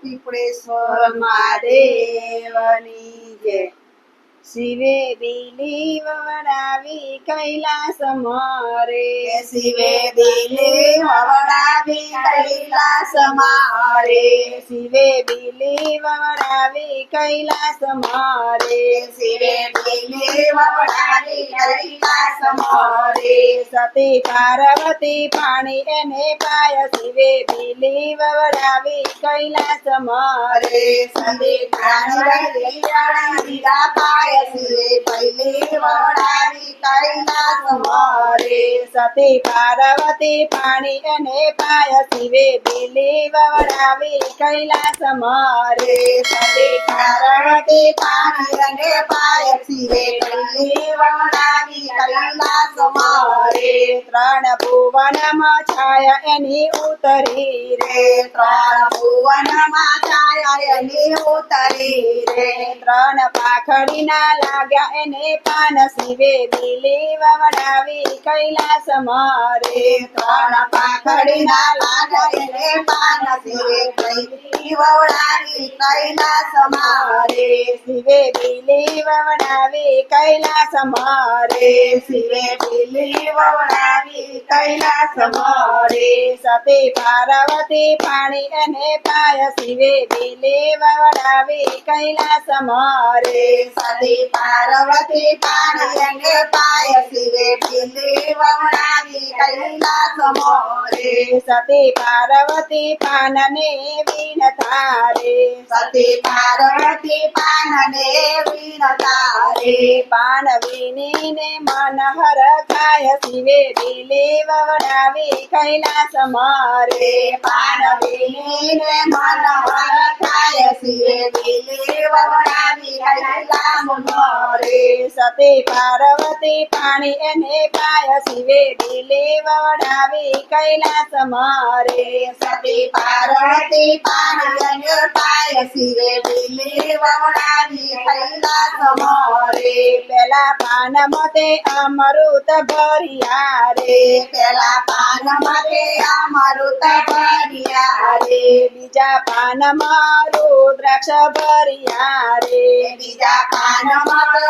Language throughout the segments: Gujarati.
પીપળેશ્વર મહાદેવની જય શિવે બિલી વવડાવી કૈલાસ મારે શિવે બિલી વવડાવી કૈલાસ મારે શિવે બિલી વવડાવી કૈલાસ મારે શિવે બિલી વવડાવી કૈલાસ મારે સતી પાર્વતી પાણી એને પાય. શિવે બિલી વવડાવી કૈલાસ મારે સદી પ્રાણી દીધા પાય. શિવે પહેલી વવડાવી કૈલાસ મારે સતી પાર્વતી પાણી અને પાય શિવે બિલી વવડાવી કૈલાસ મારે સતી પાર્વતી પાણી અને પાય શિવે પહેલી વવડાવી કૈલાસ મારે ત્રણ ભુવનમાં છાયા એની ઉતરી રે. ત્રણ ભુવનમાં છાયા એની ઉતરી રે. ત્રણ પાખડીના લાગ્યા એને પાન વેદી લેવા વડાવી કૈલાસ મારે ત્રણ પાખડીના લાગીને પાન શિવે કૈલી વવડાવી કૈલાસ મારે શિવે બિલી વવડાવી કૈલાસ મારે શિવે બિલી વવડાવી કૈલાસ મારે સતી પાર્વતી પાણી અને પાય શિવે બિલી વવડાવી કૈલાસ મરે સતી પાર્વતી પાણી અને પાય શિવે બિલી વવડાવી કૈલાસ મારે સતી પાર્વતી પાનને વીણ થારે સતી પાર્વતી પાનને વીણ તારે પાન વીણીને મન હર ખાય શિવે બિલી વવડાવી કૈલાસ મરે પાન વીણીને મન વર થાય શિવે બિલી વવડાવી સતી પાર્વતી પાણી એને પાય શિવે દિલી વવડાવી કૈલાસ મારે સતી પાર્વતી પાણી પાય શિવે દિલી વવડાવી કૈલાસ મારે પેલા પાન મતે અમૃત ભરિયા રે પેલા પાન મતે અમૃત ભરિયા રે બીજા પાન મારો દ્રાક્ષ ભર્યા રે બીજા પાન મારો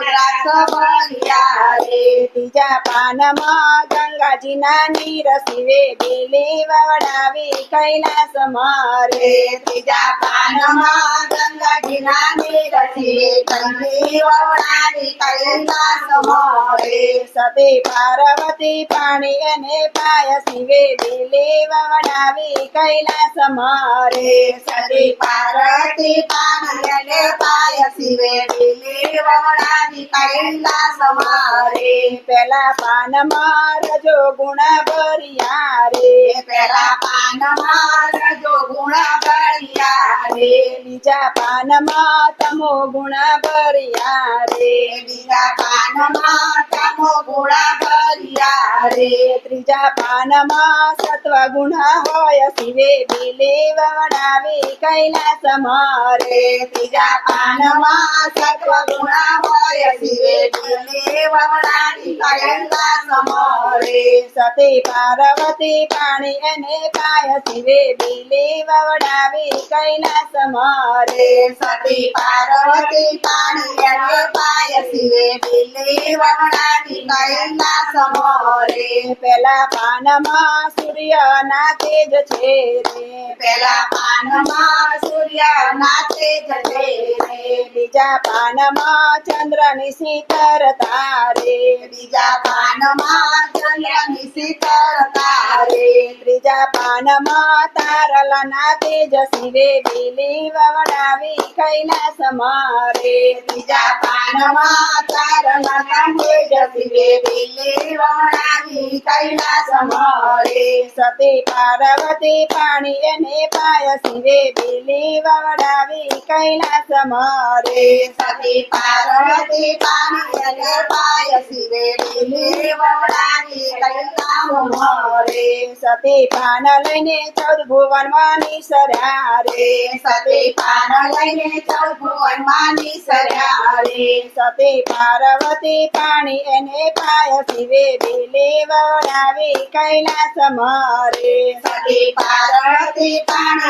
દ્રાક્ષ ભર્યા રે. ત્રીજા પાનમાં ગંગાજીના નીર શિવે બિલી વવડાવી કૈલાસ મારે. ત્રીજા પાનમાં ગંગાજીના નીરથી કંઠી વવડાવી કૈલાસ મારે. સતી પાર્વતી પાણી અને પાય શિવે બિલી વવડાવી કૈલાસ મારે સતી પાર્વતી પાણીને પાય શિવે બિલી વવડાવી કૈલાસ મારે પેલા પાન રજો ગુણ ભરિયા રે પેલા પાનમાં રજો ગુણ ભરિયા રે બીજા પાનમાં તમો ગુણ ભરિયા રે બીજા પાનમાં તમો ગુણ ભરિયા રે ત્રીજા પાનમાં સત્વ ગુણ હોય શિવે બિલે વણાવે કૈલાસ મારે ત્રીજા પાનમાં સત્વ ગુણ હોય સતી પાર્વતી પાણી એને પાય શિવે બિલી વવડાવી કૈલાસ સતી પાર્વતી પાણી અને પાય શિવે બિલી વવડાવી પેલા પાનમાં સૂર્યના તેજ છે પેલા પાનમાં સૂર્ય નાચે છે રે બીજા પાનમાં ચંદ્રની શીતર તારે બીજા પાનમાં ચંદ્રની શીતળ તારે ત્રીજા પાનમાં તારલના તેજ શિવે બિલી વવડાવી કૈલાસ મારે બીજા સતી પાર્વતી પાણી એને પાય શિવે બિલી વવડાવી કૈલાસ મરે સતી પાર્વતી પાણી અને પાય શિવે બિલી વવડાવી કૈલાસ મળે સતી પાન લઈને ચૌદ ભુવનમાં નિસર્યા રે સતી પાન લઈને ચૌદ ભુવનમાં નિસર્યા રે સતી પાર્વતી પાણી એને પાય શિવે બિલી વડાવી કૈલાસ મારે. પાર્વતી પાન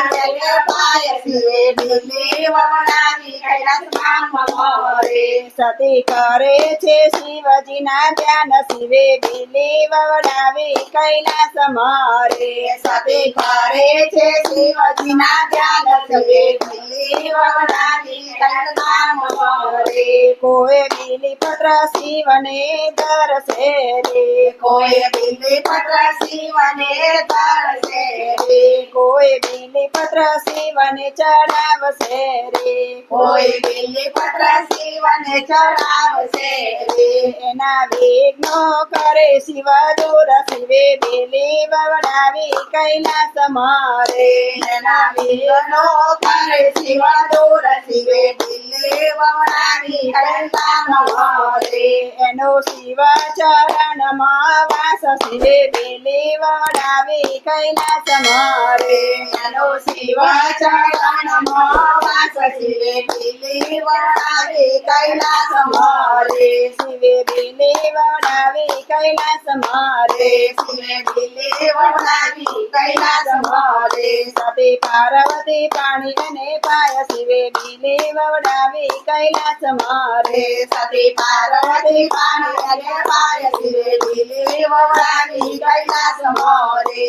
પાય કૈલાસમાં મરે. સતી કરે છે શિવજીના ધ્યાન, શિવે બિલી વવડાવી કૈલાસ મારે. સતી કરે છે શિવજીના ધ્યાન, શિવે બિલી વવડાવી કૈલાસમાં મરે. કોઈ બિલી પત્ર શિવને દરસે રે. કોઈ બિલી પત્ર શિવને તરસે રે. કોઈ બિલી પત્ર શિવને ચડાવશે રે. કોઈ બિલી પત્ર શિવને ચડાવશે રે. એના વિઘ્નો કરે શિવ દૂર શિવે બિલી વવડાવી કૈલાસ મારે. એના વિઘ્નો કરે શિવ દૂર શિવે બિલી એનો શિવ વાસ શિવે બિલી વવડાવી કૈલાસ મારે. એનો શિવ ચરણમાં વાસ શિવે બિલી વવડાવી કૈલાસમાં રે શિવે બિલી વવડાવી કૈલાસ મારે. શિવે બિલી વવડાવી કૈલાસમાં રે સતી પાર્વતી પાણી અને પાય શિવે બિલી વવડાવી કૈલાસ મારે સતી પાર્વતી પાણી અને પાય શિવે બિલી વવડાવી કૈલાસમાં રે